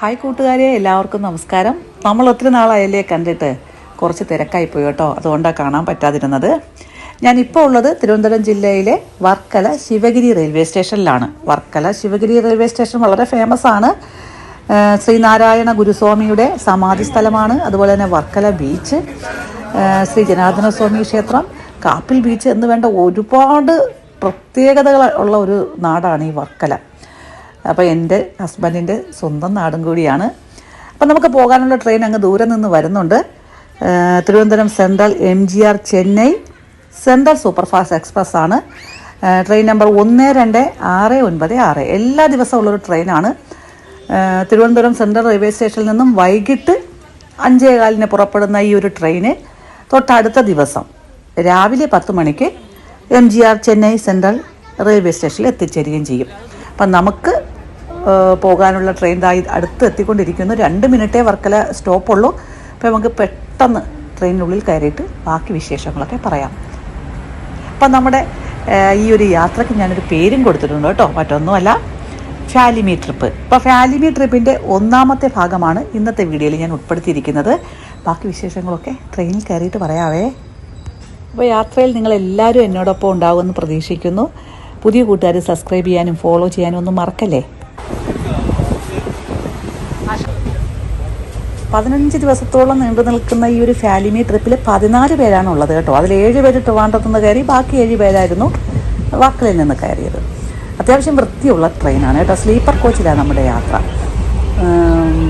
Hi കൂട്ടുകാരെ എല്ലാവർക്കും നമസ്കാരം. നമ്മൾ ഒത്തിരി നാളായല്ലേ കണ്ടിട്ട്? കുറച്ച് തിരക്കായി പോയി കേട്ടോ. അതുകൊണ്ടാണ് കാണാൻ പറ്റാതിരുന്നത്. ഞാനിപ്പോൾ ഉള്ളത് തിരുവനന്തപുരം ജില്ലയിലെ വർക്കല ശിവഗിരി റെയിൽവേ സ്റ്റേഷനിലാണ്. വർക്കല ശിവഗിരി റെയിൽവേ സ്റ്റേഷൻ വളരെ ഫേമസ് ആണ്. ശ്രീനാരായണ ഗുരുസ്വാമിയുടെ സമാധി സ്ഥലമാണ്. അതുപോലെ തന്നെ വർക്കല ബീച്ച് ശ്രീ ജനാർദ്ദന സ്വാമി ക്ഷേത്രം കാപ്പിൽ ബീച്ച് എന്ന് വേണ്ട ഒരുപാട് പ്രത്യേകതകൾ ഉള്ള ഒരു നാടാണ് ഈ വർക്കല. അപ്പോൾ എന്റെ ഹസ്ബൻഡിന്റെ സ്വന്തം നാടും കൂടിയാണ്. അപ്പം നമുക്ക് പോകാനുള്ള ട്രെയിൻ അങ്ങ് ദൂരെ നിന്ന് വരുന്നുണ്ട്. Thiruvananthapuram central M G R Chennai central superfast express ആണ്. ട്രെയിൻ നമ്പർ ഒന്ന് രണ്ട് ആറ് ഒൻപത് ആറ്. എല്ലാ ദിവസവും ഉള്ളൊരു ട്രെയിനാണ്. തിരുവനന്തപുരം സെൻട്രൽ റെയിൽവേ സ്റ്റേഷനിൽ നിന്നും വൈകിട്ട് അഞ്ചേ കാലിന് പുറപ്പെടുന്ന ഈ ഒരു ട്രെയിന് തൊട്ടടുത്ത ദിവസം രാവിലെ പത്ത് മണിക്ക് M G R Chennai central railway സ്റ്റേഷനിൽ എത്തിച്ചേരുകയും ചെയ്യും. അപ്പം നമുക്ക് പോകാനുള്ള ട്രെയിൻ ഇതായി അടുത്ത് എത്തിക്കൊണ്ടിരിക്കുന്നു. രണ്ട് മിനിറ്റേ വർക്കല സ്റ്റോപ്പുള്ളൂ. അപ്പോൾ നമുക്ക് പെട്ടെന്ന് ട്രെയിനിനുള്ളിൽ കയറിയിട്ട് ബാക്കി വിശേഷങ്ങളൊക്കെ പറയാം. അപ്പം നമ്മുടെ ഈ ഒരു യാത്രയ്ക്ക് ഞാനൊരു പേരും കൊടുത്തിട്ടുണ്ട് കേട്ടോ. മറ്റൊന്നുമല്ല ഫാലിമി ട്രിപ്പ്. അപ്പോൾ ഫാലിമി ട്രിപ്പിന്റെ ഒന്നാമത്തെ ഭാഗമാണ് ഇന്നത്തെ വീഡിയോയിൽ ഞാൻ ഉൾപ്പെടുത്തിയിരിക്കുന്നത്. ബാക്കി വിശേഷങ്ങളൊക്കെ ട്രെയിനിൽ കയറിയിട്ട് പറയാവേ. അപ്പോൾ യാത്രയിൽ നിങ്ങൾ എല്ലാവരും എന്നോടൊപ്പം ഉണ്ടാകുമെന്ന് പ്രതീക്ഷിക്കുന്നു. പുതിയ കൂട്ടുകാർ സബ്സ്ക്രൈബ് ചെയ്യാനും ഫോളോ ചെയ്യാനും ഒന്നും മറക്കല്ലേ? പതിനഞ്ച് ദിവസത്തോളം നീണ്ടു നിൽക്കുന്ന ഈ ഒരു ഫാലിമി ട്രിപ്പിൽ പതിനാല് പേരാണ് ഉള്ളത് കേട്ടോ. അതിൽ ഏഴ് പേര് ട്രിവാൻഡ്രത്തു നിന്ന് കയറി ബാക്കി ഏഴ് പേരായിരുന്നു വാക്കലിൽ നിന്ന് കയറിയത്. അത്യാവശ്യം വൃത്തിയുള്ള ട്രെയിനാണ് കേട്ടോ. സ്ലീപ്പർ കോച്ചിലാണ് നമ്മുടെ യാത്ര.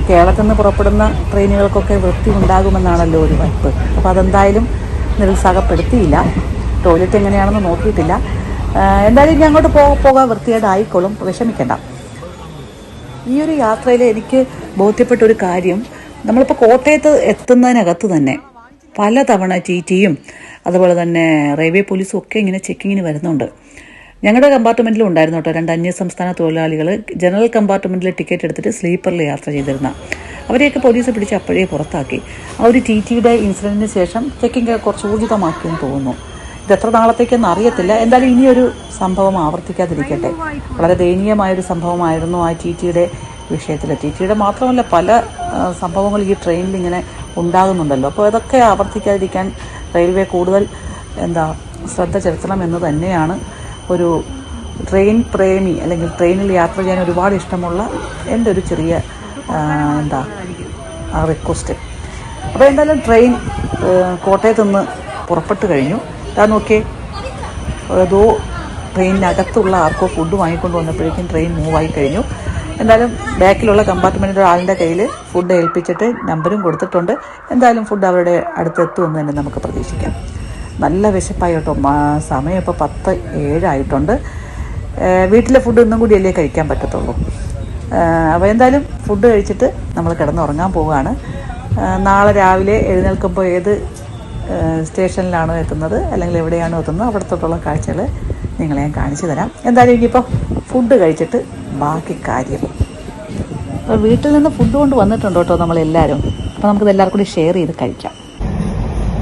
കേരളത്തിൽ നിന്ന് പുറപ്പെടുന്ന ട്രെയിനുകൾക്കൊക്കെ വൃത്തി ഉണ്ടാകുമെന്നാണല്ലോ ഒരു വൈപ്പ്. അപ്പോൾ അതെന്തായാലും നിരുത്സാഹപ്പെടുത്തിയില്ല. ടോയ്ലറ്റ് എങ്ങനെയാണെന്ന് നോക്കിയിട്ടില്ല. എന്തായാലും ഇനി അങ്ങോട്ട് പോ പോകാൻ വൃത്തിയായിട്ട് ആയിക്കോളും വിഷമിക്കേണ്ട. ഈ ഒരു യാത്രയിൽ എനിക്ക് ബോധ്യപ്പെട്ട ഒരു കാര്യം. നമ്മളിപ്പോൾ കോട്ടയത്ത് എത്തുന്നതിനകത്ത് തന്നെ പലതവണ ടി ടിയും അതുപോലെ തന്നെ റെയിൽവേ പോലീസും ഒക്കെ ഇങ്ങനെ ചെക്കിങ്ങിന് വരുന്നുണ്ട്. ഞങ്ങളുടെ കമ്പാർട്ട്മെന്റിലും ഉണ്ടായിരുന്നു കേട്ടോ. രണ്ട് അന്യ സംസ്ഥാന തൊഴിലാളികൾ ജനറൽ കമ്പാർട്ട്മെന്റിൽ ടിക്കറ്റ് എടുത്തിട്ട് സ്ലീപ്പറിൽ യാത്ര ചെയ്തിരുന്ന. അവരെയൊക്കെ പോലീസ് പിടിച്ച് അപ്പോഴേ പുറത്താക്കി. ആ ഒരു ടി ടിയുടെ ഇൻസിഡന്റിന് ശേഷം ചെക്കിങ് കുറച്ച് ഊർജിതമാക്കിയെന്ന് തോന്നുന്നു. ഇത് എത്ര നാളത്തേക്കെന്ന് അറിയത്തില്ല. എന്തായാലും ഇനിയൊരു സംഭവം ആവർത്തിക്കാതിരിക്കട്ടെ. വളരെ ദയനീയമായൊരു സംഭവമായിരുന്നു ആ ടി ടിയുടെ വിഷയത്തിൽ ടി ടിയുടെ മാത്രമല്ല പല സംഭവങ്ങൾ ഈ ട്രെയിനിൽ ഇങ്ങനെ ഉണ്ടാകുന്നുണ്ടല്ലോ. അപ്പോൾ ഇതൊക്കെ ആവർത്തിക്കാതിരിക്കാൻ റെയിൽവേ കൂടുതൽ എന്താ ശ്രദ്ധ ചെലുത്തണം എന്ന് തന്നെയാണ് ഒരു ട്രെയിൻ പ്രേമി അല്ലെങ്കിൽ ട്രെയിനിൽ യാത്ര ചെയ്യാൻ ഒരുപാട് ഇഷ്ടമുള്ള എന്റെ ഒരു ചെറിയ എന്താ റിക്വസ്റ്റ് അപ്പോൾ എന്തായാലും ട്രെയിൻ കോട്ടയത്ത് നിന്ന് പുറപ്പെട്ട് കഴിഞ്ഞു. ഇതാ നോക്കിയേ. ഏതോ ട്രെയിനിനകത്തുള്ള ആർക്കോ ഫുഡ് വാങ്ങിക്കൊണ്ട് വന്നപ്പോഴേക്കും ട്രെയിൻ മൂവായി കഴിഞ്ഞു. എന്തായാലും ബാക്കിലുള്ള കമ്പാർട്ട്മെന്റിന്റെ ആളിന്റെ കയ്യിൽ ഫുഡ് ഏൽപ്പിച്ചിട്ട് നമ്പരും കൊടുത്തിട്ടുണ്ട്. എന്തായാലും ഫുഡ് അവരുടെ അടുത്തെത്തുമെന്ന് തന്നെ നമുക്ക് പ്രതീക്ഷിക്കാം. നല്ല വിശപ്പായി കേട്ടോ. സമയം ഇപ്പോൾ പത്ത് ഏഴായിട്ടുണ്ട്. വീട്ടിലെ ഫുഡ് ഒന്നും കൂടിയല്ലേ കഴിക്കാൻ പറ്റത്തുള്ളൂ? അപ്പോൾ എന്തായാലും ഫുഡ് കഴിച്ചിട്ട് നമ്മൾ കിടന്നുറങ്ങാൻ പോവുകയാണ്. നാളെ രാവിലെ എഴുന്നേൽക്കുമ്പോൾ ഏത് സ്റ്റേഷനിലാണോ എത്തുന്നത്? അല്ലെങ്കിൽ എവിടെയാണോ എത്തുന്നത്? അവിടത്തോട്ടുള്ള കാഴ്ചകൾ നിങ്ങളെ ഞാൻ കാണിച്ചു തരാം. എന്തായാലും ഇനിയിപ്പോൾ ഫുഡ് കഴിച്ചിട്ട് ബാക്കി കാര്യം. അപ്പോൾ വീട്ടിൽ നിന്ന് ഫുഡ് കൊണ്ട് വന്നിട്ടുണ്ട് കേട്ടോ നമ്മളെല്ലാവരും അപ്പോൾ നമുക്കിത് എല്ലാവർക്കും കൂടി ഷെയർ ചെയ്ത് കഴിക്കാം.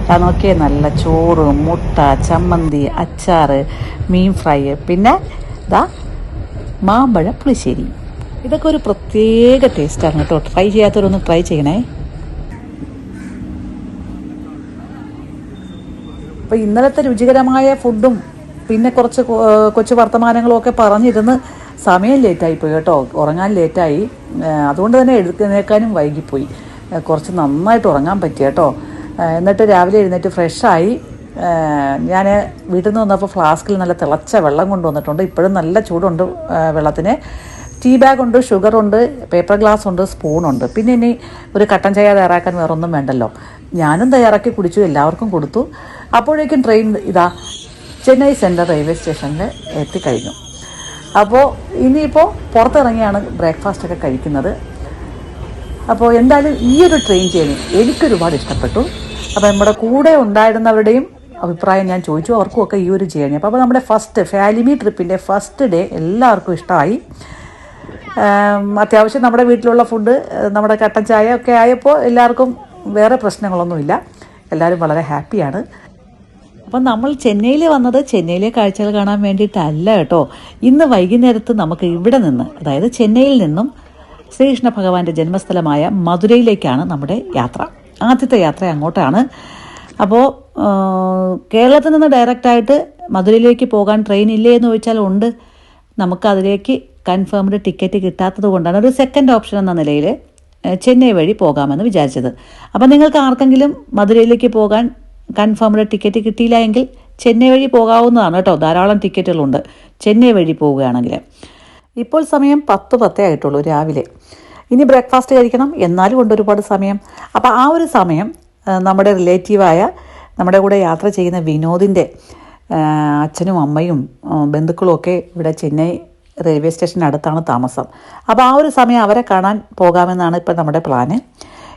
അത് നോക്കിയേ നല്ല ചോറ് മുട്ട ചമ്മന്തി അച്ചാർ മീൻ ഫ്രൈ പിന്നെ ഇതാ മാമ്പഴ പുളിശ്ശേരി. ഇതൊക്കെ ഒരു പ്രത്യേക ടേസ്റ്റാണ് കേട്ടോ. ട്രൈ ചെയ്യാത്തവരൊന്ന് ട്രൈ ചെയ്യണേ. അപ്പോൾ ഇന്നലത്തെ രുചികരമായ ഫുഡും പിന്നെ കുറച്ച് കൊച്ചു വർത്തമാനങ്ങളും ഒക്കെ പറഞ്ഞിരുന്ന് സമയം ലേറ്റായി പോയി കേട്ടോ. ഉറങ്ങാൻ ലേറ്റായി അതുകൊണ്ട് തന്നെ എഴുതുന്നേക്കാനും വൈകിപ്പോയി. കുറച്ച് നന്നായിട്ട് ഉറങ്ങാൻ പറ്റി കേട്ടോ. എന്നിട്ട് രാവിലെ എഴുന്നേറ്റ് ഫ്രഷായി ഞാൻ വീട്ടിൽ നിന്ന് വന്നപ്പോൾ ഫ്ലാസ്കിൽ നല്ല തിളച്ച വെള്ളം കൊണ്ടുവന്നിട്ടുണ്ട് ഇപ്പോഴും നല്ല ചൂടുണ്ട് വെള്ളത്തിന്. ടീ ബാഗ് ഉണ്ട് ഷുഗർ ഉണ്ട് പേപ്പർ ഗ്ലാസ് ഉണ്ട് സ്പൂണുണ്ട് പിന്നെ ഇനി ഒരു കട്ടൻ ചായ തയ്യാറാക്കാൻ വേറൊന്നും വേണ്ടല്ലോ. ഞാനും തയ്യാറാക്കി കുടിച്ചു എല്ലാവർക്കും കൊടുത്തു. അപ്പോഴേക്കും ട്രെയിൻ ഇതാ ചെന്നൈ സെൻട്രൽ റെയിൽവേ സ്റ്റേഷനിൽ എത്തിക്കഴിഞ്ഞു. അപ്പോൾ ഇനിയിപ്പോൾ പുറത്തിറങ്ങിയാണ് ബ്രേക്ക്ഫാസ്റ്റ് ഒക്കെ കഴിക്കുന്നത്. അപ്പോൾ എന്തായാലും ഈ ഒരു ട്രെയിൻ ജേണി എനിക്കൊരുപാട് ഇഷ്ടപ്പെട്ടു. അപ്പോൾ നമ്മുടെ കൂടെ ഉണ്ടായിരുന്നവരുടെയും അഭിപ്രായം ഞാൻ ചോദിച്ചു. അവർക്കും ഒക്കെ ഈ ഒരു ജേണി അപ്പോൾ അപ്പോൾ നമ്മുടെ ഫസ്റ്റ് ഫാലിമി ട്രിപ്പിന്റെ ഫസ്റ്റ് ഡേ എല്ലാവർക്കും ഇഷ്ടമായി. അത്യാവശ്യം നമ്മുടെ വീട്ടിലുള്ള ഫുഡ് നമ്മുടെ കട്ടൻ ചായ ഒക്കെ ആയപ്പോൾ എല്ലാവർക്കും വേറെ പ്രശ്നങ്ങളൊന്നുമില്ല. എല്ലാവരും വളരെ ഹാപ്പിയാണ് അപ്പം നമ്മൾ ചെന്നൈയിൽ വന്നത് ചെന്നൈയിലെ കാഴ്ചകൾ കാണാൻ വേണ്ടിയിട്ടല്ല കേട്ടോ. ഇന്ന് വൈകുന്നേരത്ത് നമുക്ക് ഇവിടെ നിന്ന് അതായത് ചെന്നൈയിൽ നിന്നും ശ്രീകൃഷ്ണ ഭഗവാന്റെ ജന്മസ്ഥലമായ മധുരയിലേക്കാണ് നമ്മുടെ യാത്ര. ആദ്യത്തെ യാത്ര അങ്ങോട്ടാണ്. അപ്പോൾ കേരളത്തിൽ നിന്ന് ഡയറക്റ്റായിട്ട് മധുരയിലേക്ക് പോകാൻ ട്രെയിൻ ഇല്ലേ എന്ന് ചോദിച്ചാൽ ഉണ്ട്. നമുക്ക് അതിലേക്ക് കൺഫേംഡ് ടിക്കറ്റ് കിട്ടാത്തത് കൊണ്ടാണ്. ഒരു സെക്കൻഡ് ഓപ്ഷൻ എന്ന നിലയിൽ ചെന്നൈ വഴി പോകാമെന്ന് വിചാരിച്ചത്. അപ്പം നിങ്ങൾക്ക് ആർക്കെങ്കിലും മധുരയിലേക്ക് പോകാൻ കൺഫേംഡ് ടിക്കറ്റ് കിട്ടിയില്ല എങ്കിൽ ചെന്നൈ വഴി പോകാവുന്നതാണ് കേട്ടോ. ധാരാളം ടിക്കറ്റുകളുണ്ട്. ചെന്നൈ വഴി പോവുകയാണെങ്കിൽ. ഇപ്പോൾ സമയം പത്ത് പത്തേ ആയിട്ടുള്ളൂ രാവിലെ. ഇനി ബ്രേക്ക്ഫാസ്റ്റ് കഴിക്കണം. എന്നാലും ഉണ്ട് ഒരുപാട് സമയം. അപ്പോൾ ആ ഒരു സമയം നമ്മുടെ റിലേറ്റീവായ നമ്മുടെ കൂടെ യാത്ര ചെയ്യുന്ന വിനോദിന്റെ അച്ഛനും അമ്മയും ബന്ധുക്കളുമൊക്കെ ഇവിടെ ചെന്നൈ റെയിൽവേ സ്റ്റേഷനടുത്താണ് താമസം. അപ്പോൾ ആ ഒരു സമയം അവരെ കാണാൻ പോകാമെന്നാണ് ഇപ്പോൾ നമ്മുടെ പ്ലാന്.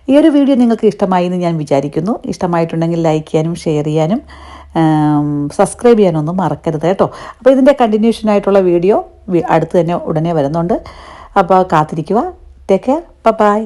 ഈ ഒരു വീഡിയോ നിങ്ങൾക്ക് ഇഷ്ടമായി എന്ന് ഞാൻ വിചാരിക്കുന്നു. ഇഷ്ടമായിട്ടുണ്ടെങ്കിൽ ലൈക്ക് ചെയ്യാനും ഷെയർ ചെയ്യാനും സബ്സ്ക്രൈബ് ചെയ്യാനൊന്നും മറക്കരുത് കേട്ടോ. അപ്പോൾ ഇതിന്റെ കണ്ടിന്യൂഷൻ ആയിട്ടുള്ള വീഡിയോ അടുത്ത് തന്നെ ഉടനെ വരുന്നുണ്ട്. അപ്പോൾ കാത്തിരിക്കുക. Take care bye